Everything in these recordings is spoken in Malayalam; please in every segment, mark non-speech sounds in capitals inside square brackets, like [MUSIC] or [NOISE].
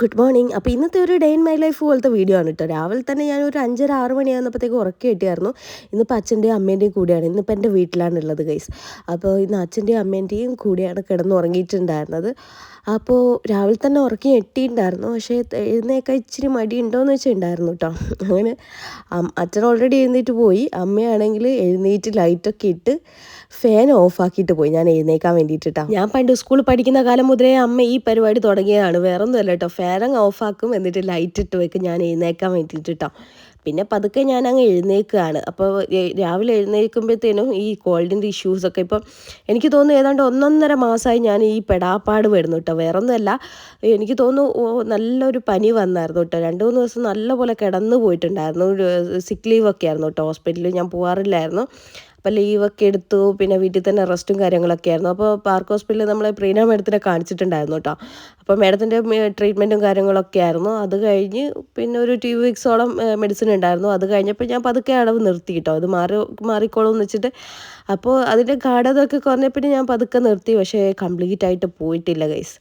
Good morning. അപ്പോൾ ഇന്നത്തെ ഒരു ഡേ ഇൻ മൈ ലൈഫ് പോലത്തെ വീഡിയോ ആണ് കേട്ടോ രാവിലെ തന്നെ ഞാൻ ഒരു അഞ്ചര ആറ് മണിയാകുന്നപ്പോഴത്തേക്ക് ഉറക്കി കിട്ടിയായിരുന്നു ഇന്നിപ്പോൾ അച്ഛന്റെയും അമ്മേന്റെയും കൂടെയാണ്. ഇന്നിപ്പോൾ എന്റെ വീട്ടിലാണുള്ളത് ഗൈസ്. അപ്പോൾ ഇന്ന് അച്ഛന്റെയും അമ്മേന്റെയും കൂടെയാണ് കിടന്ന് ഉറങ്ങിയിട്ടുണ്ടായിരുന്നത് അപ്പോൾ രാവിലെ തന്നെ ഉറക്കി എട്ടിയിട്ടുണ്ടായിരുന്നു പക്ഷേ എഴുന്നേക്കാൻ ഇച്ചിരി മടി ഉണ്ടോയെന്ന് വെച്ചാൽ ഉണ്ടായിരുന്നു കേട്ടോ അങ്ങനെ അച്ഛൻ ഓൾറെഡി എഴുന്നേറ്റ് പോയി. അമ്മയാണെങ്കിൽ എഴുന്നേറ്റ് ലൈറ്റൊക്കെ ഇട്ട് ഫാൻ ഓഫാക്കിയിട്ട് പോയി. ഞാൻ എഴുന്നേക്കാൻ വേണ്ടിയിട്ടാണ് ഞാൻ പണ്ട് സ്കൂളിൽ പഠിക്കുന്ന കാലം മുതലേ അമ്മ ഈ പരിപാടി തുടങ്ങിയതാണ്. വേറൊന്നുമല്ല കേട്ടോ ഫാൻ അങ്ങ് ഓഫാക്കും എന്നിട്ട് ലൈറ്റ് ഇട്ട് വെക്കും. ഞാൻ എഴുന്നേക്കാൻ വേണ്ടിയിട്ടാ പിന്നെ പതുക്കെ ഞാൻ അങ്ങ് എഴുന്നേൽക്കുകയാണ്. അപ്പോൾ രാവിലെ എഴുന്നേൽക്കുമ്പോഴത്തേനും ഈ കോൾഡിന്റെ ഇഷ്യൂസൊക്കെ ഇപ്പം എനിക്ക് തോന്നുന്നു ഏതാണ്ട് ഒന്നൊന്നര മാസമായി ഞാൻ ഈ പെടാപ്പാട് വരുന്നു കേട്ടോ. വേറെ ഒന്നുമല്ല എനിക്ക് തോന്നുന്നു നല്ലൊരു പനി വന്നായിരുന്നു കേട്ടോ. രണ്ട് മൂന്ന് ദിവസം നല്ലപോലെ കിടന്നു പോയിട്ടുണ്ടായിരുന്നു. സിക്ക് ലീവൊക്കെ ആയിരുന്നു കേട്ടോ. ഹോസ്പിറ്റലിൽ ഞാൻ പോകാറില്ലായിരുന്നു അപ്പോൾ ലീവൊക്കെ എടുത്തു. പിന്നെ വീട്ടിൽ തന്നെ റെസ്റ്റും കാര്യങ്ങളൊക്കെ ആയിരുന്നു. അപ്പോൾ പാർക്ക് ഹോസ്പിറ്റലിൽ നമ്മൾ പ്രീന മേഡത്തിനെ കാണിച്ചിട്ടുണ്ടായിരുന്നു കേട്ടോ. അപ്പോൾ മേഡത്തിന്റെ ട്രീറ്റ്മെന്റും കാര്യങ്ങളൊക്കെ ആയിരുന്നു. അത് കഴിഞ്ഞ് പിന്നെ ഒരു ടു വീക്സോളം മെഡിസിൻ ഉണ്ടായിരുന്നു. അത് കഴിഞ്ഞപ്പോൾ ഞാൻ പതുക്കെ അളവ് നിർത്തി കേട്ടോ. അത് മാറി മാറിക്കോളും എന്ന് വെച്ചിട്ട്. അപ്പോൾ അതിന്റെ ഗാഠതൊക്കെ കുറഞ്ഞപ്പോൾ ഞാൻ പതുക്കെ നിർത്തി. പക്ഷേ കംപ്ലീറ്റ് ആയിട്ട് പോയിട്ടില്ല ഗൈസ്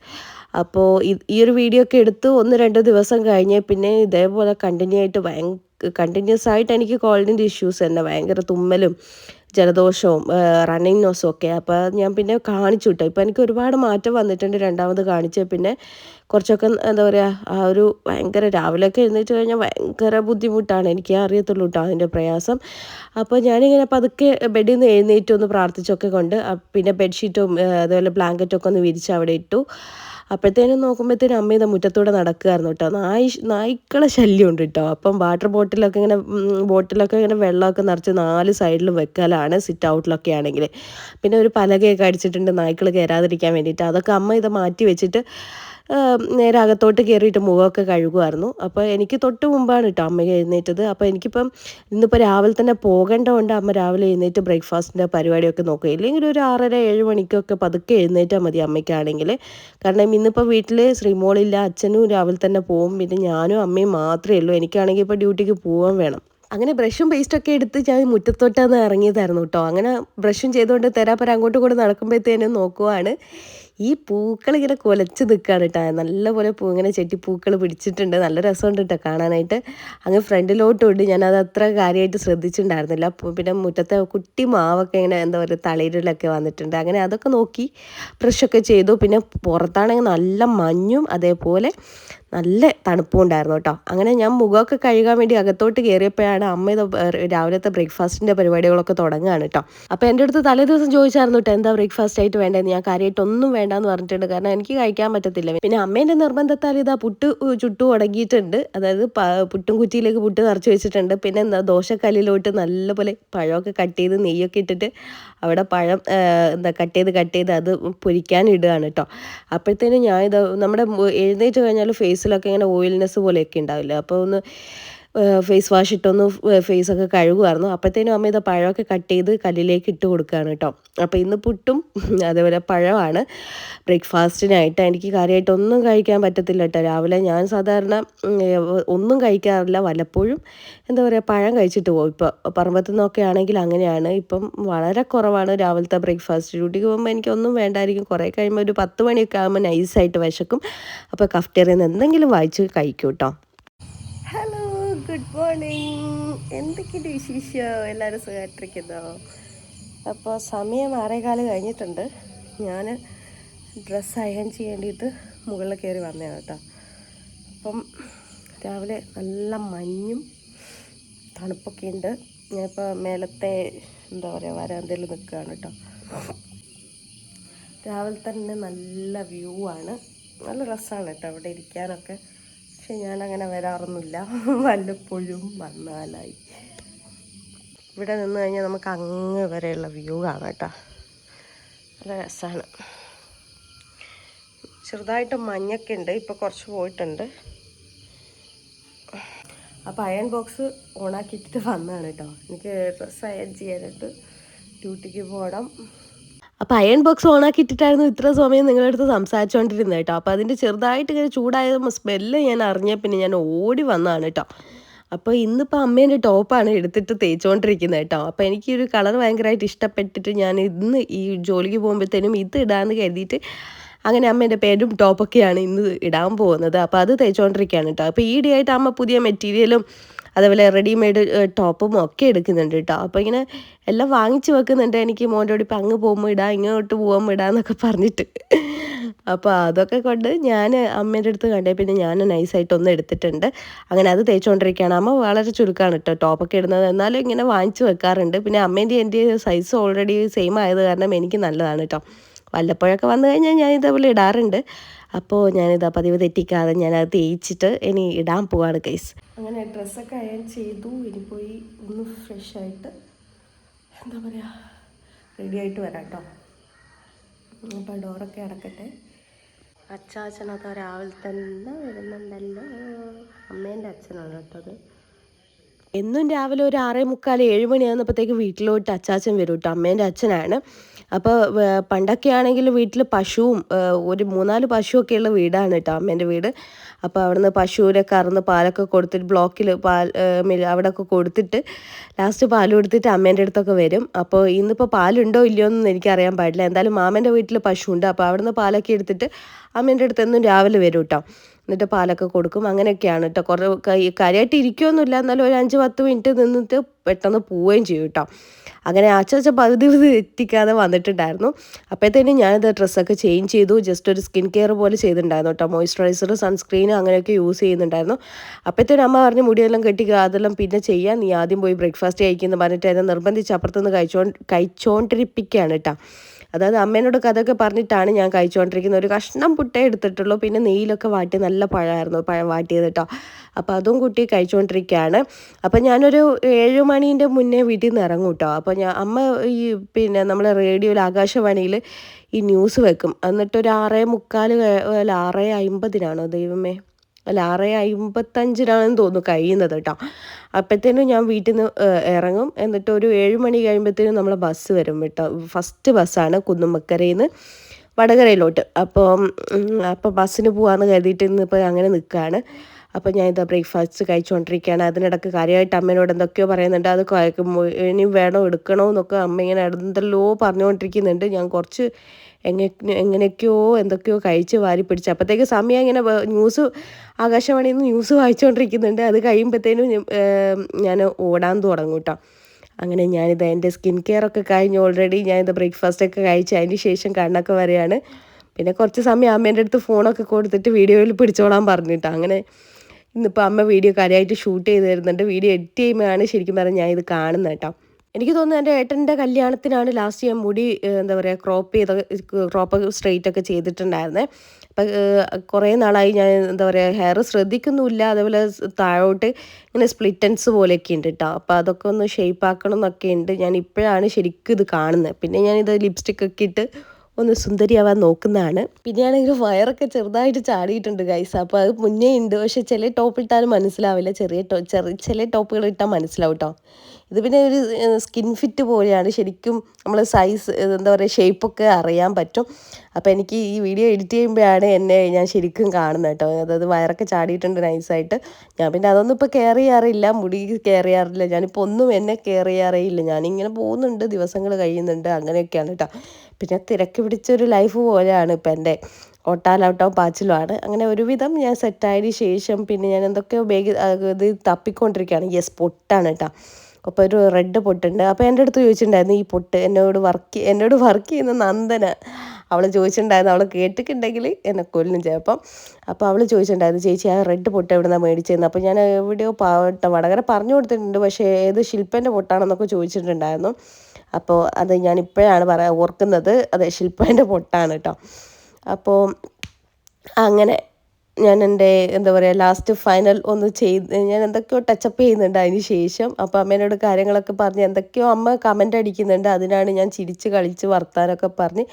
അപ്പോൾ ഈ- ഒരു വീഡിയോ ഒക്കെ എടുത്ത് ഒന്ന് രണ്ട് ദിവസം കഴിഞ്ഞ് പിന്നെ ഇതേപോലെ കണ്ടിന്യൂ ആയിട്ട് ഭയങ്കര കണ്ടിന്യൂസ് ആയിട്ട് എനിക്ക് കോൾഡിന്റെ ഇഷ്യൂസ് തന്നെ. ഭയങ്കര തുമ്മലും ജലദോഷവും റണ്ണിങ് നോസും ഒക്കെ. അപ്പോൾ ഞാൻ പിന്നെ കാണിച്ചു കേട്ടോ ഇപ്പോൾ എനിക്ക് ഒരുപാട് മാറ്റം വന്നിട്ടുണ്ട്. രണ്ടാമത് കാണിച്ച. പിന്നെ കുറച്ചൊക്കെ എന്താ പറയുക ആ ഒരു ഭയങ്കര രാവിലെയൊക്കെ എഴുന്നേറ്റ് കഴിഞ്ഞാൽ ഭയങ്കര ബുദ്ധിമുട്ടാണ്. എനിക്ക് അറിയത്തുള്ളൂ കേട്ടോ അതിന്റെ പ്രയാസം. അപ്പോൾ ഞാനിങ്ങനെ പതുക്കെ ബെഡിൽ നിന്ന് എഴുന്നേറ്റൊന്ന് പ്രാർത്ഥിച്ചൊക്കെ കൊണ്ട് പിന്നെ ബെഡ്ഷീറ്റും അതുപോലെ ബ്ലാങ്കറ്റൊക്കെ ഒന്ന് വിരിച്ച് അവിടെ ഇട്ടു. അപ്പോഴത്തേനും നോക്കുമ്പോഴത്തേനും അമ്മ ഇത് മുറ്റത്തൂടെ നടക്കുമായിരുന്നു കേട്ടോ. നായി നായ്ക്കളെ ശല്യമുണ്ട് കേട്ടോ. അപ്പം വാട്ടർ ബോട്ടിലൊക്കെ ഇങ്ങനെ ബോട്ടിലൊക്കെ ഇങ്ങനെ വെള്ളമൊക്കെ നിറച്ച് നാല് സൈഡിലും വെക്കലാണ് സിറ്റ് ഔട്ടിലൊക്കെ ആണെങ്കിൽ. പിന്നെ ഒരു പലകയൊക്കെ അടിച്ചിട്ടുണ്ട് നായ്ക്കൾ കയറാതിരിക്കാൻ വേണ്ടിയിട്ട്. അതൊക്കെ അമ്മ ഇത് മാറ്റി വെച്ചിട്ട് നേരെ അകത്തോട്ട് കയറിയിട്ട് മുഖമൊക്കെ കഴുകുമായിരുന്നു അപ്പോൾ എനിക്ക് തൊട്ട് മുമ്പാണ് കേട്ടോ അമ്മ എഴുന്നേറ്റത്. അപ്പോൾ എനിക്കിപ്പം ഇന്നിപ്പോൾ രാവിലെ തന്നെ പോകേണ്ടതുകൊണ്ട് അമ്മ രാവിലെ എഴുന്നേറ്റ് ബ്രേക്ക്ഫാസ്റ്റിന്റെ പരിപാടിയൊക്കെ നോക്കുക ഇല്ലെങ്കിൽ ഒരു ആറര ഏഴ് മണിക്കൊക്കെ പതുക്കെ എഴുന്നേറ്റാൽ മതി അമ്മയ്ക്കാണെങ്കിൽ. കാരണം ഇന്നിപ്പോൾ വീട്ടിൽ ശ്രീമോളില്ല അച്ഛനും രാവിലെ തന്നെ പോകും പിന്നെ ഞാനും അമ്മയും മാത്രമേ ഉള്ളൂ. എനിക്കാണെങ്കിൽ ഇപ്പോൾ ഡ്യൂട്ടിക്ക് പോകാൻ വേണം. അങ്ങനെ ബ്രഷും പേസ്റ്റൊക്കെ എടുത്ത് ഞാൻ മുറ്റത്തോട്ടാന്ന് ഇറങ്ങിയതായിരുന്നു കേട്ടോ അങ്ങനെ ബ്രഷും ചെയ്തുകൊണ്ട് തരാപ്പര അങ്ങോട്ടും കൂടെ നടക്കുമ്പോഴത്തേനും നോക്കുവാണ്. ഈ പൂക്കൾ ഇങ്ങനെ കൊലച്ച് നിൽക്കുകയാണ് കേട്ടോ നല്ലപോലെ പൂ ഇങ്ങനെ ചെട്ടി പൂക്കൾ പിടിച്ചിട്ടുണ്ട്. നല്ല രസമുണ്ട് കേട്ടോ കാണാനായിട്ട്. അങ്ങ് ഫ്രണ്ടിലോട്ടുണ്ട്. ഞാനത് അത്ര കാര്യമായിട്ട് ശ്രദ്ധിച്ചിട്ടുണ്ടായിരുന്നില്ല. പിന്നെ മുറ്റത്തെ കുട്ടി മാവൊക്കെ ഇങ്ങനെ എന്താ പറയുക തളിരിലൊക്കെ വന്നിട്ടുണ്ട്. അങ്ങനെ അതൊക്കെ നോക്കി ബ്രഷൊക്കെ ചെയ്തു. പിന്നെ പുറത്താണെങ്കിൽ നല്ല മഞ്ഞും അതേപോലെ നല്ല തണുപ്പും ഉണ്ടായിരുന്നു കേട്ടോ. അങ്ങനെ ഞാൻ മുഖമൊക്കെ കഴുകാൻ വേണ്ടി അകത്തോട്ട് കയറിയപ്പോഴാണ് അമ്മ ഇത് രാവിലത്തെ ബ്രേക്ക്ഫാസ്റ്റിന്റെ പരിപാടികളൊക്കെ തുടങ്ങുകയാണ് കേട്ടോ. അപ്പോൾ എന്റെ അടുത്ത് തലേ ദിവസം ചോദിച്ചായിരുന്നു കേട്ടോ എന്താ ബ്രേക്ക്ഫാസ്റ്റ് ആയിട്ട് വേണ്ടതെന്ന് ഞാൻ കാര്യമായിട്ട് ഒന്നും വേണ്ടാന്ന് പറഞ്ഞിട്ടുണ്ട്. കാരണം എനിക്ക് കഴിക്കാൻ പറ്റത്തില്ല. പിന്നെ അമ്മേന്റെ നിർബന്ധത്താൽ ഇതാ പുട്ട് ചുട്ടു ഉടങ്ങിയിട്ടുണ്ട്. അതായത് പുട്ടും കുറ്റിയിലേക്ക് പുട്ട് നിറച്ച് വെച്ചിട്ടുണ്ട്. പിന്നെ എന്താ ദോശക്കല്ലിലോട്ട് നല്ലപോലെ പഴമൊക്കെ കട്ട് ചെയ്ത് നെയ്യൊക്കെ ഇട്ടിട്ട് അവിടെ പഴം എന്താ കട്ട് ചെയ്ത് കട്ട് ചെയ്ത് അത് പൊരിക്കാൻ ഇടുകയാണ് കേട്ടോ. അപ്പോഴത്തേനും ഞാൻ ഇത് നമ്മുടെ എഴുന്നേറ്റ് കഴിഞ്ഞാൽ ഫേസിലൊക്കെ ഇങ്ങനെ ഓയിൽനെസ് പോലെയൊക്കെ ഉണ്ടാവില്ലേ? അപ്പോൾ ഒന്ന് ഫേസ് വാഷ് ഇട്ടൊന്ന് ഫേസൊക്കെ കഴുകുമായിരുന്നു. അപ്പോഴത്തേനും അമ്മ ഇത് പഴമൊക്കെ കട്ട് ചെയ്ത് കല്ലിലേക്ക് ഇട്ട് കൊടുക്കുകയാണ് കേട്ടോ. അപ്പോൾ ഇന്ന് പുട്ടും അതേപോലെ പഴമാണ്. ബ്രേക്ക്ഫാസ്റ്റിനായിട്ട് എനിക്ക് കാര്യമായിട്ടൊന്നും കഴിക്കാൻ പറ്റത്തില്ല കേട്ടോ. രാവിലെ ഞാൻ സാധാരണ ഒന്നും കഴിക്കാറില്ല. വല്ലപ്പോഴും എന്താ പറയുക പഴം കഴിച്ചിട്ട് പോകും. ഇപ്പോൾ പറമ്പത്തു നിന്നൊക്കെ ആണെങ്കിൽ അങ്ങനെയാണ്. ഇപ്പം വളരെ കുറവാണ് രാവിലത്തെ ബ്രേക്ക്ഫാസ്റ്റ് ഡ്യൂട്ടിക്ക് പോകുമ്പോൾ എനിക്കൊന്നും വേണ്ടായിരിക്കും. കുറേ കഴിയുമ്പോൾ ഒരു പത്ത് മണിയൊക്കെ ആകുമ്പോൾ നൈസായിട്ട് വിശക്കും. അപ്പോൾ കഫ്റ്റേറിയിൽ നിന്ന് എന്തെങ്കിലും വായിച്ച് കഴിക്കും കേട്ടോ. മോർണിംഗ് എന്തൊക്കെയുണ്ട് വിശേഷം? എല്ലാവരും സുഖമായിട്ടിരിക്കുന്നോ? അപ്പോൾ സമയം ആറേകാൽ കഴിഞ്ഞിട്ടുണ്ട്. ഞാൻ ഡ്രസ്സ് അയൺ ചെയ്യേണ്ടിയിട്ട് മുകളിൽ കയറി വന്നതാണ് കേട്ടോ. അപ്പം രാവിലെ നല്ല മഞ്ഞും തണുപ്പൊക്കെ ഉണ്ട്. ഞാനിപ്പോൾ മേലത്തെ എന്താ പറയുക വരാന്തയിൽ നിൽക്കുകയാണ് കേട്ടോ. രാവിലെ തന്നെ നല്ല വ്യൂ ആണ്. നല്ല രസമാണ് കേട്ടോ അവിടെ ഇരിക്കാനൊക്കെ. പക്ഷെ ഞാനങ്ങനെ വരാറൊന്നുമില്ല. [LAUGHS] വല്ലപ്പോഴും വന്നാലായി. ഇവിടെ നിന്ന് കഴിഞ്ഞാൽ നമുക്ക് അങ്ങ് വരെയുള്ള വ്യൂ കാണാം കേട്ടോ. നല്ല രസമാണ് ചെറുതായിട്ട് മഞ്ഞൊക്കെ ഉണ്ട്. ഇപ്പോൾ കുറച്ച് പോയിട്ടുണ്ട്. അപ്പോൾ അയൺ ബോക്സ് ഓണാക്കിയിട്ട് വന്നതാണ് കേട്ടോ. എനിക്ക് ഡ്രസ്സ് അയൺ ചെയ്യാനായിട്ട് ഡ്യൂട്ടിക്ക് പോകണം. അപ്പോൾ അയൺ ബോക്സ് ഓണാക്കിയിട്ടിട്ടായിരുന്നു ഇത്ര സമയം നിങ്ങളുടെ അടുത്ത് സംസാരിച്ചുകൊണ്ടിരുന്നത് കേട്ടോ. അപ്പോൾ അതിന്റെ ചെറുതായിട്ട് ഇങ്ങനെ ചൂടായ സ്മെല്ല് ഞാൻ അറിഞ്ഞ പിന്നെ ഞാൻ ഓടി വന്നതാണ് കേട്ടോ. അപ്പോൾ ഇന്നിപ്പോൾ അമ്മേന്റെ ടോപ്പാണ് എടുത്തിട്ട് തേച്ചുകൊണ്ടിരിക്കുന്നത് കേട്ടോ. അപ്പോൾ എനിക്ക് ഒരു കളർ ഭയങ്കരമായിട്ട് ഇഷ്ടപ്പെട്ടിട്ട് ഞാൻ ഇന്ന് ഈ ജോലിക്ക് പോകുമ്പോഴത്തേനും ഇത് ഇടാമെന്ന് കരുതിയിട്ട് അങ്ങനെ അമ്മേന്റെ പേരും ടോപ്പൊക്കെയാണ് ഇന്ന് ഇടാൻ പോകുന്നത്. അപ്പോൾ അത് തേച്ചുകൊണ്ടിരിക്കുകയാണ് കേട്ടോ. അപ്പോൾ ഈ ഈയിടെയായിട്ട് അമ്മ പുതിയ മെറ്റീരിയലും അതേപോലെ റെഡിമെയ്ഡ് ടോപ്പും ഒക്കെ എടുക്കുന്നുണ്ട് കേട്ടോ അപ്പോൾ ഇങ്ങനെ എല്ലാം വാങ്ങിച്ച് വെക്കുന്നുണ്ട്. എനിക്ക് മോന്റെ കൂടി ഇപ്പം അങ്ങ് പോകുമ്പോൾ ഇടാം ഇങ്ങോട്ട് പോകുമ്പോൾ ഇടാന്നൊക്കെ പറഞ്ഞിട്ട്. അപ്പോൾ അതൊക്കെ കൊണ്ട് ഞാൻ അമ്മേന്റെ അടുത്ത് കണ്ടേ. പിന്നെ ഞാൻ നൈസായിട്ട് ഒന്ന് എടുത്തിട്ടുണ്ട്. അങ്ങനെ അത് തേച്ചുകൊണ്ടിരിക്കുകയാണ് അമ്മ വളരെ ചുരുക്കമാണ് കേട്ടോ ടോപ്പൊക്കെ ഇടുന്നത്. എന്നാലും ഇങ്ങനെ വാങ്ങിച്ച് വെക്കാറുണ്ട്. പിന്നെ അമ്മേന്റെ എന്റെ സൈസ് ഓൾറെഡി സെയിം ആയത് കാരണം എനിക്ക് നല്ലതാണ് കേട്ടോ വല്ലപ്പോഴൊക്കെ വന്നു കഴിഞ്ഞാൽ ഞാൻ ഇതേപോലെ ഇടാറുണ്ട്. അപ്പോൾ ഞാനിതാ പതിവ് തെറ്റിക്കാതെ ഞാനത് തേച്ചിട്ട് ഇനി ഇടാൻ പോവാണ് കേസ് അങ്ങനെ ഡ്രസ്സൊക്കെ അയൺ ചെയ്തു. ഇനി പോയി ഒന്ന് ഫ്രഷ് ആയിട്ട് എന്താ പറയുക റെഡി ആയിട്ട് വരാം കേട്ടോ അപ്പോൾ ഡോറൊക്കെ അടക്കട്ടെ. അച്ചാച്ചനൊക്കെ രാവിലെ തന്നെ വരുന്നുണ്ടല്ലോ. അമ്മേന്റെ അച്ഛനാണ് കേട്ടത് എന്നും രാവിലെ ഒരു ആറേ മുക്കാൽ ഏഴ് മണിയാകുന്നപ്പോഴത്തേക്ക് വീട്ടിലോട്ട് അച്ചാച്ചൻ വരും കേട്ടോ അമ്മേന്റെ അച്ഛനാണ്. അപ്പോൾ പണ്ടൊക്കെ ആണെങ്കിൽ വീട്ടിൽ പശുവും ഒരു മൂന്നാൽ പശുവൊക്കെ ഉള്ള വീടാണ് കേട്ടോ അമ്മേന്റെ വീട്. അപ്പോൾ അവിടുന്ന് പശുവിനെ കറന്ന് പാലൊക്കെ കൊടുത്തിട്ട് ബ്ലോക്കിൽ പാൽ മിൽ അവിടെയൊക്കെ കൊടുത്തിട്ട് ലാസ്റ്റ് പാൽ കൊടുത്തിട്ട് അമ്മേന്റെ അടുത്തൊക്കെ വരും. അപ്പോൾ ഇന്നിപ്പോൾ പാലുണ്ടോ ഇല്ലയോ എന്നൊന്നും എനിക്കറിയാൻ പാടില്ല. എന്തായാലും മാമന്റെ വീട്ടിൽ പശു ഉണ്ട് അപ്പോൾ അവിടുന്ന് പാലൊക്കെ എടുത്തിട്ട് അമ്മേന്റെ അടുത്ത് എന്നും രാവിലെ വരും കേട്ടോ എന്നിട്ട് പാലൊക്കെ കൊടുക്കും. അങ്ങനെയൊക്കെയാണ് കേട്ടോ കുറേ കാര്യമായിട്ട് ഇരിക്കുമൊന്നുമില്ല എന്നാലും ഒരു അഞ്ച് പത്ത് മിനിറ്റ് നിന്നിട്ട് പെട്ടെന്ന് പോവുകയും ചെയ്യും കേട്ടോ അങ്ങനെ ആച്ചാച്ച പകുതി എത്തിക്കാതെ വന്നിട്ടുണ്ടായിരുന്നു. അപ്പോഴത്തേനും ഞാനിത് ഡ്രസ്സൊക്കെ ചേഞ്ച് ചെയ്തു. ജസ്റ്റ് ഒരു സ്കിൻ കെയർ പോലെ ചെയ്തിട്ടുണ്ടായിരുന്നു കേട്ടോ മോയ്സ്ചറൈസർ സൺസ്ക്രീൻ അങ്ങനെയൊക്കെ യൂസ് ചെയ്യുന്നുണ്ടായിരുന്നു. അപ്പോഴത്തേനും അമ്മ പറഞ്ഞ് മുടിയെല്ലാം കെട്ടി അതെല്ലാം പിന്നെ ചെയ്യാൻ നീ ആദ്യം പോയി ബ്രേക്ക്ഫാസ്റ്റ് കഴിക്കുമെന്ന് പറഞ്ഞിട്ട് എന്നെ നിർബന്ധിച്ച് അപ്പുറത്തുനിന്ന് കഴിച്ചോ കഴിച്ചോണ്ടിരിപ്പിക്കുകയാണ് കേട്ടോ അതായത് അമ്മേനോട് കഥയൊക്കെ പറഞ്ഞിട്ടാണ് ഞാൻ കഴിച്ചുകൊണ്ടിരിക്കുന്നത്. ഒരു കഷ്ണം പുട്ടേ എടുത്തിട്ടുള്ളൂ. പിന്നെ നെയ്യിലൊക്കെ വാട്ടി നല്ല പഴമായിരുന്നു. പഴം വാട്ടിയത് കേട്ടോ അപ്പോൾ അതും കുട്ടി കഴിച്ചുകൊണ്ടിരിക്കുകയാണ്. അപ്പോൾ ഞാനൊരു ഏഴ് മണീന്റെ മുന്നേ വീട്ടിൽ നിന്ന് ഇറങ്ങും കേട്ടോ അപ്പോൾ ഞാൻ അമ്മ ഈ പിന്നെ നമ്മളെ റേഡിയോയിൽ ആകാശവാണിയിൽ ഈ ന്യൂസ് വെക്കും. എന്നിട്ടൊരു ആറേ മുക്കാൽ ആറേ അമ്പതിനാണോ ദൈവമേ. അല്ല ആറ് അമ്പത്തഞ്ചിനാണെന്ന് തോന്നുന്നു കഴിയുന്നത് കേട്ടോ. അപ്പോഴത്തേനും ഞാൻ വീട്ടിൽ നിന്ന് ഇറങ്ങും. എന്നിട്ട് ഒരു ഏഴ് മണി കഴിയുമ്പോഴത്തേനും നമ്മൾ ബസ് വരും കേട്ടോ. ഫസ്റ്റ് ബസ്സാണ് കുന്നുമ്മക്കരയിൽ നിന്ന് വടകരയിലോട്ട്. അപ്പം ഉം, അപ്പോൾ ബസ്സിന് പോകാമെന്ന് കരുതിയിട്ട് ഇന്നിപ്പോൾ അങ്ങനെ നിൽക്കുകയാണ് അപ്പോൾ ഞാൻ ഇതാ ബ്രേക്ക്ഫാസ്റ്റ് കഴിച്ചുകൊണ്ടിരിക്കുകയാണ് അതിനിടക്ക് കാര്യമായിട്ട് അമ്മേനോട് എന്തൊക്കെയോ പറയുന്നുണ്ട്. അത് ഇനി വേണോ എടുക്കണോ എന്നൊക്കെ അമ്മ ഇങ്ങനെ എന്തെല്ലോ പറഞ്ഞുകൊണ്ടിരിക്കുന്നുണ്ട്. ഞാൻ കുറച്ച് എങ്ങനെ എങ്ങനെയൊക്കെയോ എന്തൊക്കെയോ കഴിച്ച് വാരി പിടിച്ച്. അപ്പോഴത്തേക്ക് സമയം ഇങ്ങനെ ന്യൂസ് ആകാശവാണിയിൽ നിന്ന് ന്യൂസ് വായിച്ചുകൊണ്ടിരിക്കുന്നുണ്ട് അത് കഴിയുമ്പോഴത്തേനും ഞാൻ ഓടാൻ തുടങ്ങും കേട്ടോ. അങ്ങനെ ഞാനിത് എന്റെ സ്കിൻ കെയർ ഒക്കെ കഴിഞ്ഞ് ഓൾറെഡി ഞാനിത് ബ്രേക്ക്ഫാസ്റ്റ് ഒക്കെ കഴിച്ച് അതിന് ശേഷം കണ്ണൊക്കെ വരെയാണ്. പിന്നെ കുറച്ച് സമയം അമ്മേന്റെ അടുത്ത് ഫോണൊക്കെ കൊടുത്തിട്ട് വീഡിയോയിൽ പിടിച്ചോളാൻ പറഞ്ഞിട്ടാണ് അങ്ങനെ ഇന്നിപ്പോൾ അമ്മ വീഡിയോ കാര്യമായിട്ട് ഷൂട്ട് ചെയ്ത് തരുന്നുണ്ട്. വീഡിയോ എഡിറ്റ് ചെയ്യുമ്പോഴാണ് ശരിക്കും പറഞ്ഞാൽ ഞാൻ ഇത് കാണുന്നത് കേട്ടോ. എനിക്ക് തോന്നുന്നു എന്റെ ഏട്ടന്റെ കല്യാണത്തിനാണ് ലാസ്റ്റ് ഞാൻ മുടി എന്താ പറയുക ക്രോപ്പ് ചെയ്ത ക്രോപ്പ് സ്ട്രെയിറ്റ് ഒക്കെ ചെയ്തിട്ടുണ്ടായിരുന്നേ. അപ്പം കുറേ നാളായി ഞാൻ എന്താ പറയുക ഹെയർ ശ്രദ്ധിക്കുന്നുമില്ല. അതേപോലെ താഴോട്ട് ഇങ്ങനെ സ്പ്ലിറ്റൻസ് പോലെയൊക്കെ ഉണ്ട് കേട്ടോ. അപ്പോൾ അതൊക്കെ ഒന്ന് ഷേപ്പ് ആക്കണം എന്നൊക്കെ ഉണ്ട്. ഞാൻ ഇപ്പോഴാണ് ശരിക്കും ഇത് കാണുന്നത്. പിന്നെ ഞാനിത് ലിപ്സ്റ്റിക് ഒക്കെ ഇട്ട് ഒന്ന് സുന്ദരിയാവാൻ നോക്കുന്നതാണ്. പിന്നെയാണെങ്കിൽ വയറൊക്കെ ചെറുതായിട്ട് ചാടിയിട്ടുണ്ട് ഗൈസ് അപ്പോൾ അത് മുന്നേ ഉണ്ട്. പക്ഷേ ചില ടോപ്പ് ഇട്ടാലും മനസ്സിലാവില്ല. ചെറിയ ടോ ചെറിയ ചില ടോപ്പുകൾ ഇട്ടാൽ മനസ്സിലാവും കേട്ടോ ഇത് പിന്നെ ഒരു സ്കിൻ ഫിറ്റ് പോലെയാണ്. ശരിക്കും നമ്മൾ സൈസ് എന്താ പറയുക ഷേപ്പൊക്കെ അറിയാൻ പറ്റും. അപ്പോൾ എനിക്ക് ഈ വീഡിയോ എഡിറ്റ് ചെയ്യുമ്പോഴാണ് എന്നെ ഞാൻ ശരിക്കും കാണുന്നത് കേട്ടോ അതായത് വയറൊക്കെ ചാടിയിട്ടുണ്ട് നൈസായിട്ട് ഞാൻ പിന്നെ അതൊന്നും ഇപ്പോൾ കെയർ ചെയ്യാറില്ല. മുടി കെയർ ചെയ്യാറില്ല. ഞാനിപ്പോൾ ഒന്നും എന്നെ കെയർ ചെയ്യാറേ ഇല്ല. ഞാനിങ്ങനെ പോകുന്നുണ്ട്. ദിവസങ്ങൾ കഴിയുന്നുണ്ട്. അങ്ങനെയൊക്കെയാണ് കേട്ടോ പിന്നെ തിരക്ക് പിടിച്ചൊരു ലൈഫ് പോലെയാണ് ഇപ്പം എന്റെ. ഓട്ടാലോട്ടവും പാച്ചിലുമാണ് അങ്ങനെ ഒരുവിധം ഞാൻ സെറ്റായതിന് ശേഷം പിന്നെ ഞാൻ എന്തൊക്കെയോ ബേഗ് ഇത് തപ്പിക്കൊണ്ടിരിക്കുകയാണ്. യെസ് പൊട്ടാണ് കേട്ടോ അപ്പോൾ ഒരു റെഡ് പൊട്ടുണ്ട്. അപ്പോൾ എന്റെ അടുത്ത് ചോദിച്ചിട്ടുണ്ടായിരുന്നു ഈ പൊട്ട് എന്നോട് വർക്ക് എന്നോട് വർക്ക് ചെയ്യുന്ന നന്ദന. അവൾ ചോദിച്ചിട്ടുണ്ടായിരുന്നു അവൾ കേട്ടിട്ടുണ്ടെങ്കിൽ എന്നെ കൊല്ലും ചിലപ്പം. അപ്പോൾ അവൾ ചോദിച്ചിട്ടുണ്ടായിരുന്നു ചേച്ചി ആ റെഡ് പൊട്ട് എവിടെ നിന്നാണ് മേടിച്ചതെന്ന്? അപ്പോൾ ഞാൻ എവിടെയോ പാവട്ട വടകര പറഞ്ഞു കൊടുത്തിട്ടുണ്ട്. പക്ഷേ ഏത് ശില്പന്റെ പൊട്ടാണെന്നൊക്കെ ചോദിച്ചിട്ടുണ്ടായിരുന്നു. അപ്പോൾ അത് ഞാൻ ഇപ്പോഴാണ് പറയാൻ ഓർക്കുന്നത്. അത് ശില്പേന്റെ പൊട്ടാണ് കേട്ടോ അപ്പോൾ അങ്ങനെ ഞാൻ എന്റെ എന്താ പറയുക ലാസ്റ്റ് ഫൈനൽ ഒന്ന് ചെയ്ത് ഞാൻ എന്തൊക്കെയോ ടച്ചപ്പ് ചെയ്യുന്നുണ്ട് അതിന് ശേഷം. അപ്പോൾ അമ്മേനോട് കാര്യങ്ങളൊക്കെ പറഞ്ഞ് എന്തൊക്കെയോ അമ്മ കമന്റ് അടിക്കുന്നുണ്ട്. അതിനാണ് ഞാൻ ചിരിച്ച് കളിച്ച് വർത്താനൊക്കെ പറഞ്ഞ്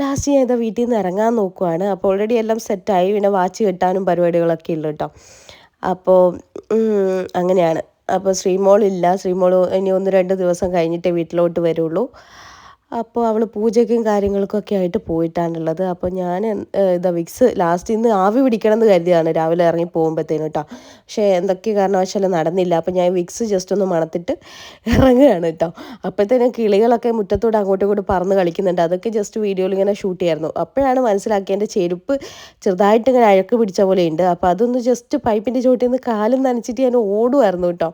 ലാസ്റ്റ് ഞാൻ ഇതാ വീട്ടിൽ നിന്ന് ഇറങ്ങാൻ നോക്കുവാണ്. അപ്പോൾ ഓൾറെഡി എല്ലാം സെറ്റായി പിന്നെ വാച്ച് കെട്ടാനും പരിപാടികളൊക്കെ ഉള്ളു കേട്ടോ അപ്പോൾ അങ്ങനെയാണ്. അപ്പോൾ ശ്രീമോളില്ല ശ്രീമോൾ ഇനി ഒന്ന് രണ്ട് ദിവസം കഴിഞ്ഞിട്ടേ വീട്ടിലോട്ട് വരുള്ളൂ. അപ്പോൾ അവൾ പൂജയ്ക്കും കാര്യങ്ങൾക്കൊക്കെ ആയിട്ട് പോയിട്ടാണുള്ളത്. അപ്പോൾ ഞാൻ ഇതാ വിക്സ് ലാസ്റ്റ് ഇന്ന് ആവി പിടിക്കണം എന്ന് കരുതിയാണ്. രാവിലെ ഇറങ്ങി പോകുമ്പോഴത്തേനും കേട്ടോ. പക്ഷേ എന്തൊക്കെ കാരണവശാലും നടന്നില്ല. അപ്പോൾ ഞാൻ വിക്സ് ജസ്റ്റ് ഒന്ന് മണത്തിട്ട് ഇറങ്ങുകയാണ് കേട്ടോ. അപ്പോഴത്തേനും കിളികളൊക്കെ മുറ്റത്തോട് അങ്ങോട്ടും ഇങ്ങോട്ടും പറന്ന് കളിക്കുന്നുണ്ട്. അതൊക്കെ ജസ്റ്റ് വീഡിയോയിൽ ഇങ്ങനെ ഷൂട്ട് ചെയ്യായിരുന്നു. അപ്പോഴാണ് മനസ്സിലാക്കിയ എന്റെ ചെരുപ്പ് ചെറുതായിട്ട് ഇങ്ങനെ അഴക്ക് പിടിച്ച പോലെ ഉണ്ട്. അപ്പോൾ അതൊന്ന് ജസ്റ്റ് പൈപ്പിന്റെ ചോട്ടിൽ നിന്ന് കാലും നനച്ചിട്ട് ഞാൻ ഓടുമായിരുന്നു കേട്ടോ.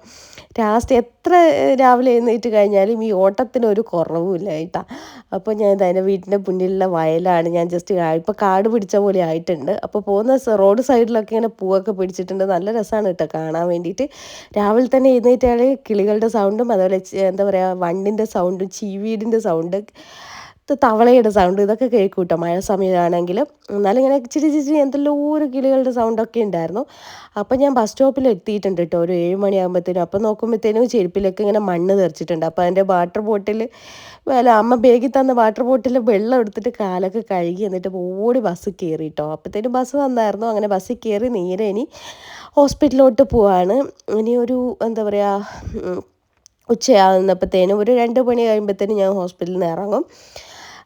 ലാസ്റ്റ് എത്ര രാവിലെ എഴുന്നേറ്റ് കഴിഞ്ഞാലും ഈ ഓട്ടത്തിന് ഒരു കുറവുമില്ല കേട്ടോ. അപ്പോൾ ഞാൻ ഇത് അതിന്റെ വീട്ടിന്റെ മുന്നിലുള്ള വയലാണ് ഞാൻ ജസ്റ്റ് ഇപ്പോൾ കാട് പിടിച്ച പോലെ ആയിട്ടുണ്ട്. അപ്പോൾ പോകുന്ന റോഡ് സൈഡിലൊക്കെ ഇങ്ങനെ പൂവൊക്കെ പിടിച്ചിട്ടുണ്ട്. നല്ല രസമാണ് കേട്ടോ കാണാൻ വേണ്ടിയിട്ട്. രാവിലെ തന്നെ എഴുന്നേറ്റാൽ കിളികളുടെ സൗണ്ടും അതുപോലെ എന്താ പറയുക വണ്ടിന്റെ സൗണ്ടും ചീവീടിന്റെ സൗണ്ട് തവളയുടെ സൗണ്ട് ഇതൊക്കെ കേൾക്കും കേട്ടോ മഴ സമയമാണെങ്കിൽ എന്നാലും ഇങ്ങനെ ഇച്ചിരി ചിരി എന്തെല്ലോ ഒരു കിളികളുടെ സൗണ്ടൊക്കെ ഉണ്ടായിരുന്നു. അപ്പോൾ ഞാൻ ബസ് സ്റ്റോപ്പിൽ എത്തിയിട്ടുണ്ട് കേട്ടോ ഒരു ഏഴ് മണിയാകുമ്പോഴത്തേനും അപ്പോൾ നോക്കുമ്പോഴത്തേനും ചെരുപ്പിലൊക്കെ ഇങ്ങനെ മണ്ണ് തെറിച്ചിട്ടുണ്ട്. അപ്പോൾ അതിന്റെ വാട്ടർ ബോട്ടിൽ അല്ല അമ്മ ബേഗിൽ തന്ന വാട്ടർ ബോട്ടിൽ വെള്ളം എടുത്തിട്ട് കാലൊക്കെ കഴുകി എന്നിട്ട് ഓടി ബസ് കയറി കേട്ടോ അപ്പോഴത്തേനും ബസ് വന്നായിരുന്നു. അങ്ങനെ ബസ്സിൽ കയറി നേരെ ഇനി ഹോസ്പിറ്റലിലോട്ട് പോവാണ്. ഇനി ഒരു എന്താ പറയുക ഉച്ചയാകുന്നപ്പോഴത്തേനും ഒരു രണ്ട് മണി കഴിയുമ്പോഴത്തേനും ഞാൻ ഹോസ്പിറ്റലിൽ നിന്ന് ഇറങ്ങും.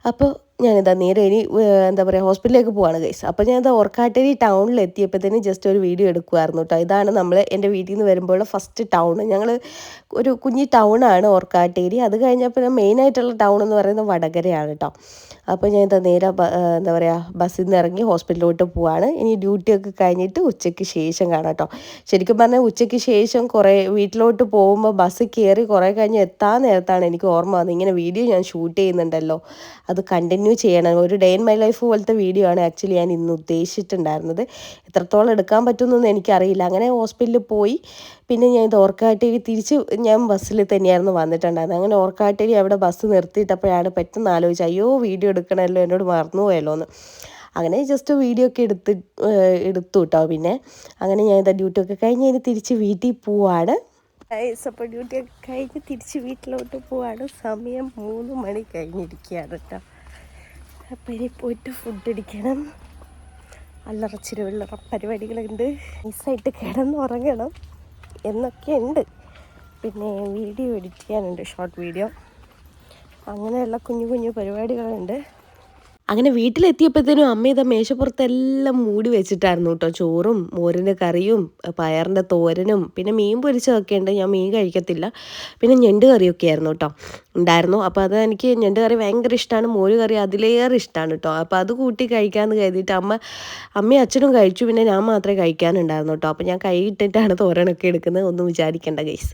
അപ്പോൾ ഞാനിതാ നേരെ ഇനി എന്താ പറയുക ഹോസ്പിറ്റലിലേക്ക് പോവാണ് ഗൈസ് അപ്പോൾ ഞാൻ ഞാനിതാ ഓർക്കാട്ടേരി ടൗണിൽ എത്തിയപ്പോൾ തന്നെ ജസ്റ്റ് ഒരു വീഡിയോ എടുക്കുമായിരുന്നു കേട്ടോ ഇതാണ് നമ്മൾ എന്റെ വീട്ടിൽ നിന്ന് വരുമ്പോഴുള്ള ഫസ്റ്റ് ടൗൺ ഞങ്ങൾ ഒരു കുഞ്ഞി ടൗണാണ് ഓർക്കാട്ടേരി. അത് കഴിഞ്ഞപ്പോൾ മെയിനായിട്ടുള്ള ടൗൺ എന്ന് പറയുന്നത് വടകരയാണ് കേട്ടോ അപ്പോൾ ഞാൻ ഇതാ നേരെ എന്താ പറയുക ബസ്സിൽ നിന്ന് ഇറങ്ങി ഹോസ്പിറ്റലിലോട്ട് പോവാണ്. ഇനി ഡ്യൂട്ടിയൊക്കെ കഴിഞ്ഞിട്ട് ഉച്ചയ്ക്ക് ശേഷം കാണാം കേട്ടോ ശരിക്കും പറഞ്ഞാൽ ഉച്ചയ്ക്ക് ശേഷം കുറേ വീട്ടിലോട്ട് പോകുമ്പോൾ ബസ് കയറി കുറേ കഴിഞ്ഞ് എത്താൻ നേരത്താണ് എനിക്ക് ഓർമ്മ വന്നത്. ഇങ്ങനെ വീഡിയോ ഞാൻ ഷൂട്ട് ചെയ്യുന്നുണ്ടല്ലോ. അത് കണ്ടിന്യൂ ചെയ്യണം. ഒരു ഡേ ഇൻ മൈ ലൈഫ് പോലത്തെ വീഡിയോ ആണ് ആക്ച്വലി ഞാൻ ഇന്ന് ഉദ്ദേശിച്ചിട്ടുണ്ടായിരുന്നത്. എത്രത്തോളം എടുക്കാൻ പറ്റുമെന്നൊന്നും എനിക്കറിയില്ല. അങ്ങനെ ഹോസ്പിറ്റലിൽ പോയി. പിന്നെ ഞാൻ ഇത് ഓർക്കാട്ടേരി തിരിച്ച് ഞാൻ ബസ്സിൽ തന്നെയായിരുന്നു വന്നിട്ടുണ്ടായിരുന്നത്. അങ്ങനെ ഓർക്കാട്ടേരി അവിടെ ബസ് നിർത്തിയിട്ടപ്പോഴാണ് പെട്ടെന്ന് ആലോചിച്ചത് അയ്യോ വീഡിയോ എടുക്കണമല്ലോ എന്നോട് മറന്നുപോയല്ലോ എന്ന്. അങ്ങനെ ജസ്റ്റ് വീഡിയോ ഒക്കെ എടുത്ത് എടുത്തു കേട്ടോ പിന്നെ അങ്ങനെ ഞാൻ ഇതാ ഡ്യൂട്ടി ഒക്കെ കഴിഞ്ഞ് ഇനി തിരിച്ച് വീട്ടിൽ പോവാണ്. അപ്പോൾ ഡ്യൂട്ടി ഒക്കെ കഴിഞ്ഞ് തിരിച്ച് വീട്ടിലോട്ട് പോവാണ്. സമയം മൂന്ന് മണി കഴിഞ്ഞിരിക്കുകയാണ് കേട്ടോ അപ്പോൾ ഇനി പോയിട്ട് ഫുഡ് അടിക്കണം അല്ലറച്ചിരുള്ള പരിപാടികളുണ്ട്. നൈസായിട്ട് കിടന്നുറങ്ങണം എന്നൊക്കെ ഉണ്ട് പിന്നെ വീഡിയോ എഡിറ്റ് ചെയ്യാനുണ്ട് ഷോർട്ട് വീഡിയോ അങ്ങനെയുള്ള കുഞ്ഞു കുഞ്ഞു പരിപാടികളുണ്ട്. അങ്ങനെ വീട്ടിലെത്തിയപ്പോഴത്തേനും അമ്മ ഇതാ മേശപ്പുറത്തെല്ലാം മൂടി വെച്ചിട്ടായിരുന്നു കേട്ടോ. ചോറും മോരിന്റെ കറിയും പയറിന്റെ തോരനും പിന്നെ മീൻ പൊരിച്ചതൊക്കെ ഉണ്ട്. ഞാൻ മീൻ കഴിക്കത്തില്ല. പിന്നെ ഞണ്ട് കറിയൊക്കെ ആയിരുന്നു കേട്ടോ ഉണ്ടായിരുന്നു. അപ്പോൾ അത് എനിക്ക് ഞണ്ട് കറി ഭയങ്കര ഇഷ്ടമാണ്. മോര് കറി അതിലേറെ ഇഷ്ടമാണ് കേട്ടോ. അപ്പോൾ അത് കൂട്ടി കഴിക്കാമെന്ന് കരുതിയിട്ട് അമ്മ അമ്മയും അച്ഛനും കഴിച്ചു. പിന്നെ ഞാൻ മാത്രമേ കഴിക്കാനുണ്ടായിരുന്നു കേട്ടോ. അപ്പോൾ ഞാൻ കൈ ഇട്ടിട്ടാണ് തോരനൊക്കെ എടുക്കുന്നത്. ഒന്നും വിചാരിക്കേണ്ട ഗൈസ്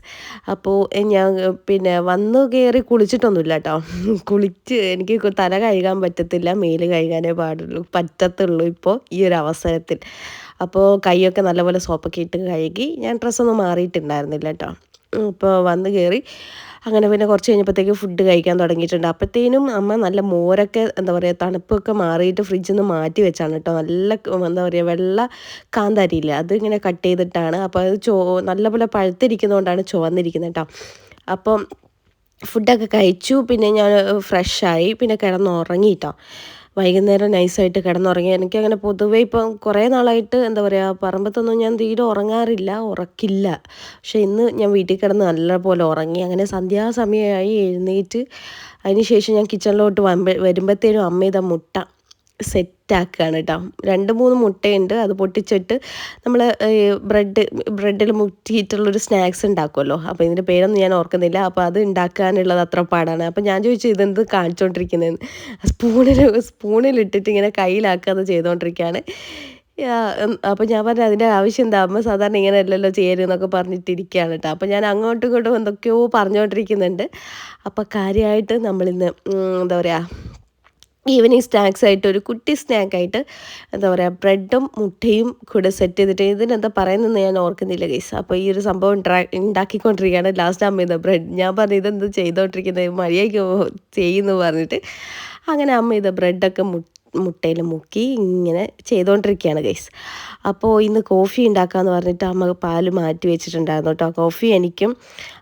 അപ്പോൾ ഞാൻ പിന്നെ വന്ന് കയറി കുളിച്ചിട്ടൊന്നുമില്ല കേട്ടോ. കുളിച്ച് എനിക്ക് തല കഴുകാൻ പറ്റത്തില്ല. മേൽ കഴുകാനേ പാടുള്ളൂ. പറ്റത്തുള്ളൂ ഇപ്പോൾ ഈ ഒരു അവസരത്തിൽ. അപ്പോൾ കൈയൊക്കെ നല്ലപോലെ സോപ്പൊക്കെ ഇട്ട് കഴുകി ഞാൻ ഡ്രസ്സൊന്നും മാറിയിട്ടുണ്ടായിരുന്നില്ല കേട്ടോ ഇപ്പോൾ വന്ന് കയറി അങ്ങനെ പിന്നെ കുറച്ച് കഴിഞ്ഞപ്പോഴത്തേക്ക് ഫുഡ് കഴിക്കാൻ തുടങ്ങിയിട്ടുണ്ട്. അപ്പോഴത്തേനും അമ്മ നല്ല മോരൊക്കെ എന്താ പറയുക തണുപ്പൊക്കെ മാറിയിട്ട് ഫ്രിഡ്ജിൽ നിന്ന് മാറ്റി വെച്ചാണ് കേട്ടോ നല്ല എന്താ പറയുക വെള്ള കാന്താരിയില്ല അത് ഇങ്ങനെ കട്ട് ചെയ്തിട്ടാണ്. അപ്പോൾ അത് ചോ നല്ലപോലെ പഴുത്തിരിക്കുന്നതുകൊണ്ടാണ് ചുവന്നിരിക്കുന്നത് കേട്ടോ അപ്പം ഫുഡൊക്കെ കഴിച്ചു. പിന്നെ ഞാൻ ഫ്രഷായി. പിന്നെ കിടന്നുറങ്ങി കേട്ടോ വൈകുന്നേരം നൈസായിട്ട് കിടന്നുറങ്ങി എനിക്ക് അങ്ങനെ പൊതുവേ ഇപ്പം കുറേ നാളായിട്ട് എന്താ പറയുക പറമ്പത്തൊന്നും ഞാൻ തീരെ ഉറങ്ങാറില്ല ഉറക്കില്ല. പക്ഷേ ഇന്ന് ഞാൻ വീട്ടിൽ കിടന്ന് നല്ലപോലെ ഉറങ്ങി. അങ്ങനെ സന്ധ്യാസമയമായി എഴുന്നേറ്റ് അതിന് ശേഷം ഞാൻ കിച്ചണിലോട്ട് വരുമ്പോഴത്തേനും അമ്മ ഇതാ മുട്ട സെറ്റാക്കുകയാണ് കേട്ടോ. രണ്ട് മൂന്ന് മുട്ടയുണ്ട് അത് പൊട്ടിച്ചിട്ട് നമ്മൾ ബ്രെഡ് ബ്രെഡിൽ മുറ്റിയിട്ടുള്ളൊരു സ്നാക്സ് ഉണ്ടാക്കുമല്ലോ അപ്പോൾ ഇതിന്റെ പേരൊന്നും ഞാൻ ഓർക്കുന്നില്ല. അപ്പോൾ അത് ഉണ്ടാക്കാനുള്ളത് അത്ര പാടാണ്. അപ്പോൾ ഞാൻ ചോദിച്ചു ഇതെന്ത് കാണിച്ചുകൊണ്ടിരിക്കുന്നതെന്ന് സ്പൂണിൽ സ്പൂണിലിട്ടിട്ട് ഇങ്ങനെ കയ്യിലാക്കാതെ ചെയ്തുകൊണ്ടിരിക്കുകയാണ് അപ്പോൾ ഞാൻ പറഞ്ഞു അതിന്റെ ആവശ്യം എന്താ? അമ്മ സാധാരണ ഇങ്ങനെ അല്ലല്ലോ ചെയ്യരുതെന്നൊക്കെ പറഞ്ഞിട്ടിരിക്കുകയാണ് കേട്ടോ. അപ്പോൾ ഞാൻ അങ്ങോട്ടും ഇങ്ങോട്ടും എന്തൊക്കെയോ പറഞ്ഞുകൊണ്ടിരിക്കുന്നുണ്ട് അപ്പോൾ കാര്യമായിട്ട് നമ്മളിന്ന് എന്താ പറയുക ഈവനിങ് സ്നാക്സ് ആയിട്ട് ഒരു കുട്ടി സ്നാക്കായിട്ട് എന്താ പറയുക ബ്രെഡും മുട്ടയും കൂടെ സെറ്റ് ചെയ്തിട്ട് ഇതിനെന്താ പറയുന്നതെന്ന് ഞാൻ ഓർക്കുന്നില്ല ഗൈസ് അപ്പോൾ ഈ ഒരു സംഭവം ഉണ്ടാ ഉണ്ടാക്കിക്കൊണ്ടിരിക്കുകയാണ് ലാസ്റ്റ് അമ്മ ഇതാ ബ്രെഡ്. ഞാൻ പറഞ്ഞു ഇതെന്ത് ചെയ്തുകൊണ്ടിരിക്കുന്നത് മര്യാദയ്ക്ക് ചെയ്യുന്നു പറഞ്ഞിട്ട്. അങ്ങനെ അമ്മ ഇതാ ബ്രെഡൊക്കെ മു മുട്ടയിൽ മുക്കി ഇങ്ങനെ ചെയ്തുകൊണ്ടിരിക്കുകയാണ് ഗൈസ് അപ്പോൾ ഇന്ന് കോഫി ഉണ്ടാക്കാമെന്ന് പറഞ്ഞിട്ട് അമ്മ പാൽ മാറ്റി വെച്ചിട്ടുണ്ടായിരുന്നു കേട്ടോ. കോഫി എനിക്കും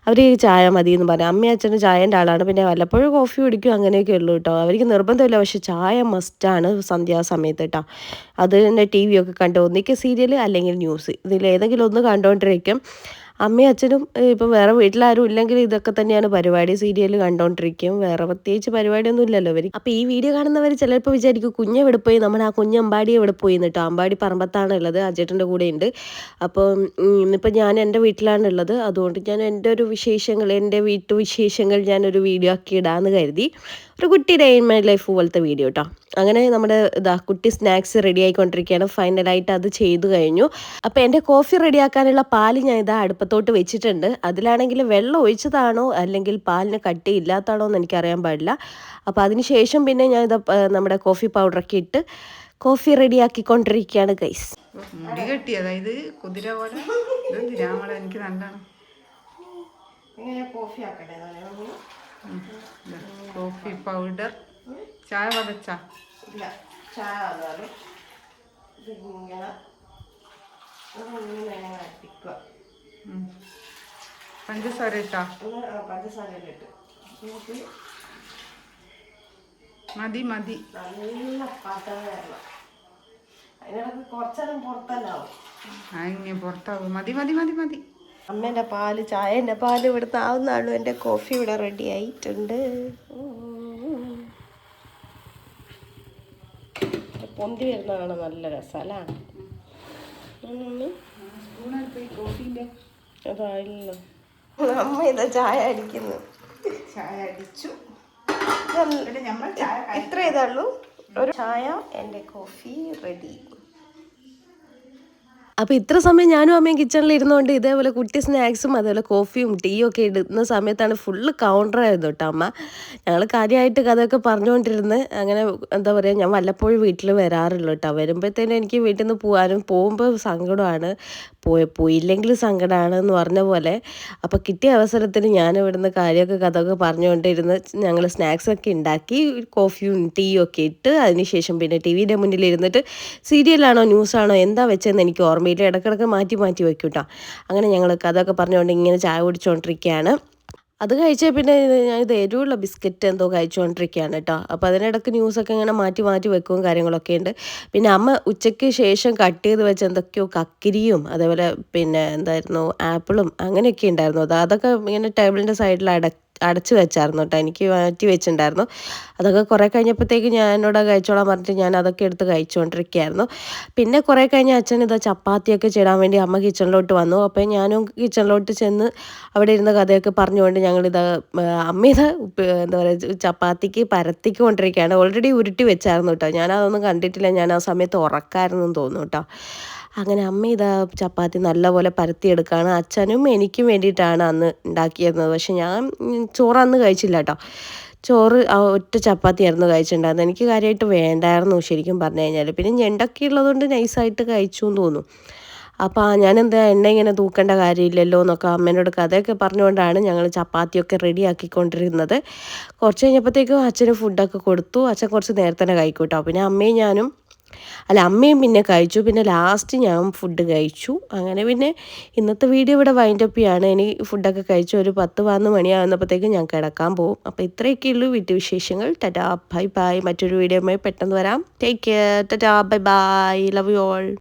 അവർ ചായ മതി എന്ന് പറഞ്ഞു. അമ്മയും അച്ഛനും ചായന്റെ ആളാണ്. പിന്നെ വല്ലപ്പോഴും കോഫി കുടിക്കും അങ്ങനെയൊക്കെ ഉള്ളൂ കേട്ടോ. അവർക്ക് നിർബന്ധമില്ല. പക്ഷേ ചായ മസ്റ്റാണ് സന്ധ്യാസമയത്ത് കേട്ടോ. അത് തന്നെ ടി ഒക്കെ കണ്ട് ഒന്നിക്ക് സീരിയൽ അല്ലെങ്കിൽ ന്യൂസ് ഇതിൽ ഏതെങ്കിലും ഒന്ന് കണ്ടുകൊണ്ടിരിക്കും അമ്മയും അച്ഛനും ഇപ്പം വേറെ വീട്ടിലാരും ഇല്ലെങ്കിൽ ഇതൊക്കെ തന്നെയാണ് പരിപാടി. സീരിയൽ കണ്ടോണ്ടിരിക്കും. വേറെ പ്രത്യേകിച്ച് പരിപാടിയൊന്നും ഇല്ലല്ലോ അവർ അപ്പോൾ ഈ വീഡിയോ കാണുന്നവർ ചിലപ്പോൾ വിചാരിക്കും കുഞ്ഞ് എവിടെ പോയി? നമ്മൾ ആ കുഞ്ഞ് അമ്പാടി എവിടെ പോയി എന്നിട്ടോ അമ്പാടി പറമ്പത്താണ് ഉള്ളത് അജേട്ടന്റെ കൂടെ ഉണ്ട് അപ്പോൾ ഇന്നിപ്പോൾ ഞാൻ എന്റെ വീട്ടിലാണ് ഉള്ളത് അതുകൊണ്ട് ഞാൻ എന്റെ ഒരു വിശേഷങ്ങൾ എന്റെ വീട്ടു വിശേഷങ്ങൾ ഞാനൊരു വീഡിയോ ആക്കി ഇടാമെന്ന് കരുതി. ഒരു കുട്ടി ഡേ ഇൻ മൈ ലൈഫ് പോലത്തെ വീഡിയോ കേട്ടോ അങ്ങനെ നമ്മുടെ ഇതാ കുട്ടി സ്നാക്സ് റെഡി ആയിക്കൊണ്ടിരിക്കുകയാണ്. ഫൈനലായിട്ട് അത് ചെയ്തു കഴിഞ്ഞു. അപ്പോൾ എന്റെ കോഫി റെഡിയാക്കാനുള്ള പാൽ ഞാൻ ഇതാ അടുപ്പത്തോട്ട് വെച്ചിട്ടുണ്ട്. അതിലാണെങ്കിൽ വെള്ളം ഒഴിച്ചതാണോ അല്ലെങ്കിൽ പാലിന് കട്ടി ഇല്ലാത്തതാണോ എന്ന് എനിക്കറിയാൻ പാടില്ല. അപ്പോൾ അതിന് ശേഷം പിന്നെ ഞാൻ ഇതാ നമ്മുടെ കോഫി പൗഡറൊക്കെ ഇട്ട് കോഫി റെഡിയാക്കിക്കൊണ്ടിരിക്കുകയാണ് ഗൈസ് മുടി കെട്ടി അതായത് കുതിര പോലെ. ഇത് രാമള എനിക്ക് നല്ലാണ് കോഫി ആക്കട്ടെ കോഫി പൗഡർ ചായ വതച്ച ചായ വന്നാലും ഇതിങ്ങനെ ഇങ്ങനെ അടിക്കുക പഞ്ചസാര ഇട്ടാ? പഞ്ചസാര മതി മതി. നല്ല പാത്രം വരണം അതിനിടയ്ക്ക് കുറച്ചേരം പുറത്തല്ലാവും? ആ ഇങ്ങനെ പുറത്താവും. മതി മതി മതി മതി. അമ്മേന്റെ പാൽ ചായന്റെ പാൽ ഇവിടെ ആവുന്നാളും എന്റെ കോഫി ഇവിടെ റെഡി ആയിട്ടുണ്ട്. പൊന്തി വരുന്നതാണ് നല്ല രസമല്ലേ അതായില്ലോ. അമ്മ ഇതാ ചായ അടിക്കുന്നു. ചായ അടിച്ചു. നമ്മൾ ഇത്ര ഒരു ചായ എന്റെ കോഫി റെഡി അപ്പോൾ ഇത്ര സമയം ഞാനും അമ്മയും കിച്ചണിൽ ഇരുന്നുകൊണ്ട് ഇതേപോലെ കുട്ടി സ്നാക്സും അതേപോലെ കോഫിയും ടീയും ഒക്കെ ഇടുന്ന സമയത്താണ് ഫുള്ള് കൗണ്ടർ ആയിരുന്നു കേട്ടോ അമ്മ. ഞങ്ങൾ കാര്യമായിട്ട് കഥയൊക്കെ പറഞ്ഞുകൊണ്ടിരുന്ന് അങ്ങനെ എന്താ പറയുക ഞാൻ വല്ലപ്പോഴും വീട്ടിൽ വരാറുള്ളൂ കേട്ടോ വരുമ്പോഴത്തേനും എനിക്ക് വീട്ടിൽ നിന്ന് പോകാനും പോകുമ്പോൾ സങ്കടമാണ്. പോയ പോയില്ലെങ്കിൽ സങ്കടമാണ് എന്ന് പറഞ്ഞ പോലെ. അപ്പോൾ കിട്ടിയ അവസരത്തിൽ ഞാൻ ഇവിടുന്ന് കാര്യമൊക്കെ കഥയൊക്കെ പറഞ്ഞുകൊണ്ടിരുന്ന് ഞങ്ങൾ സ്നാക്സൊക്കെ ഉണ്ടാക്കി കോഫിയും ടീയും ഒക്കെ ഇട്ട് അതിനുശേഷം പിന്നെ ടി വിയുടെ മുന്നിൽ ഇരുന്നിട്ട് സീരിയലാണോ ന്യൂസാണോ എന്താ വെച്ചതെന്ന് എനിക്ക് ഓർമ്മയില്ല ഇടക്കിടക്ക് മാറ്റി മാറ്റി വയ്ക്കും കേട്ടോ അങ്ങനെ ഞങ്ങൾ കഥയൊക്കെ പറഞ്ഞുകൊണ്ട് ഇങ്ങനെ ചായ കുടിച്ചുകൊണ്ടിരിക്കുകയാണ് അത് കഴിച്ചാൽ പിന്നെ ഞാൻ ഇത് എരിവുള്ള ബിസ്ക്കറ്റ് എന്തോ കഴിച്ചുകൊണ്ടിരിക്കുകയാണ് കേട്ടോ അപ്പോൾ അതിനിടയ്ക്ക് ന്യൂസൊക്കെ ഇങ്ങനെ മാറ്റി മാറ്റി വെക്കും കാര്യങ്ങളൊക്കെ ഉണ്ട്. പിന്നെ അമ്മ ഉച്ചയ്ക്ക് ശേഷം കട്ട് ചെയ്ത് വെച്ച എന്തൊക്കെയോ കക്കിരിയും അതേപോലെ പിന്നെ എന്തായിരുന്നു ആപ്പിളും അങ്ങനെയൊക്കെ ഉണ്ടായിരുന്നു. അത് അതൊക്കെ ഇങ്ങനെ ടേബിളിന്റെ സൈഡിൽ അട അടച്ചു വെച്ചായിരുന്നു കേട്ടോ. എനിക്ക് മാറ്റി വെച്ചിട്ടുണ്ടായിരുന്നു. അതൊക്കെ കുറേ കഴിഞ്ഞപ്പോഴത്തേക്ക് ഞാൻ എന്നോട് കഴിച്ചോളാൻ പറഞ്ഞിട്ട് ഞാൻ അതൊക്കെ എടുത്ത് കഴിച്ചുകൊണ്ടിരിക്കുകയായിരുന്നു പിന്നെ കുറേ കഴിഞ്ഞ അച്ഛൻ ഇതാ ചപ്പാത്തിയൊക്കെ ചെയ്യാൻ വേണ്ടി അമ്മ കിച്ചണിലോട്ട് വന്നു. അപ്പോൾ ഞാനും കിച്ചണിലോട്ട് ചെന്ന് അവിടെ ഇരുന്ന കഥയൊക്കെ പറഞ്ഞുകൊണ്ട് ഞങ്ങളിത് അമ്മ ഇത് എന്താ പറയുക ചപ്പാത്തിക്ക് പരത്തിക്കൊണ്ടിരിക്കുകയാണ് ഓൾറെഡി ഉരുട്ടി വെച്ചായിരുന്നു കേട്ടോ. ഞാനതൊന്നും കണ്ടിട്ടില്ല. ഞാൻ ആ സമയത്ത് ഉറക്കായിരുന്നു തോന്നുന്നു കേട്ടോ. അങ്ങനെ അമ്മ ഇതാ ചപ്പാത്തി നല്ലപോലെ പരത്തിയെടുക്കുകയാണ് അച്ഛനും എനിക്കും വേണ്ടിയിട്ടാണ് അന്ന് ഉണ്ടാക്കിയിരുന്നത്. പക്ഷെ ഞാൻ ചോറ് അന്ന് കഴിച്ചില്ല കേട്ടോ. ചോറ് ഒറ്റ ചപ്പാത്തിയായിരുന്നു കഴിച്ചിട്ടുണ്ടായിരുന്നത്. എനിക്ക് കാര്യമായിട്ട് വേണ്ടായിരുന്നു ശരിക്കും പറഞ്ഞു കഴിഞ്ഞാൽ പിന്നെ ഞണ്ടൊക്കെ ഉള്ളതുകൊണ്ട് നൈസായിട്ട് കഴിച്ചു എന്ന് തോന്നുന്നു. അപ്പോൾ ഞാൻ എന്താ എണ്ണ ഇങ്ങനെ തൂക്കേണ്ട കാര്യമില്ലല്ലോ എന്നൊക്കെ അമ്മേനോട് കഥയൊക്കെ പറഞ്ഞുകൊണ്ടാണ് ഞങ്ങൾ ചപ്പാത്തിയൊക്കെ റെഡി ആക്കിക്കൊണ്ടിരുന്നത് കുറച്ച് കഴിഞ്ഞപ്പോഴത്തേക്കും അച്ഛന് ഫുഡൊക്കെ കൊടുത്തു. അച്ഛൻ കുറച്ച് നേരത്തെ തന്നെ കഴിക്കൂട്ടോ പിന്നെ അമ്മയും ഞാനും അല്ല അമ്മയും പിന്നെ കഴിച്ചു. പിന്നെ ലാസ്റ്റ് ഞാൻ ഫുഡ് കഴിച്ചു. അങ്ങനെ പിന്നെ ഇന്നത്തെ വീഡിയോ ഇവിടെ വൈൻഡപ്പ് ചെയ്യാണ്. ഇനി ഫുഡൊക്കെ കഴിച്ചു ഒരു പത്ത് പതിനൊന്ന് മണിയാകുന്നപ്പോഴത്തേക്കും ഞാൻ കിടക്കാൻ പോകും. അപ്പോൾ ഇത്രയൊക്കെ ഉള്ളൂ വീട്ടുവിശേഷങ്ങൾ ടാറ്റാ ബൈ ബൈ. മറ്റൊരു വീഡിയോയുമായി പെട്ടെന്ന് വരാം. Take care tata bye bye. Love you all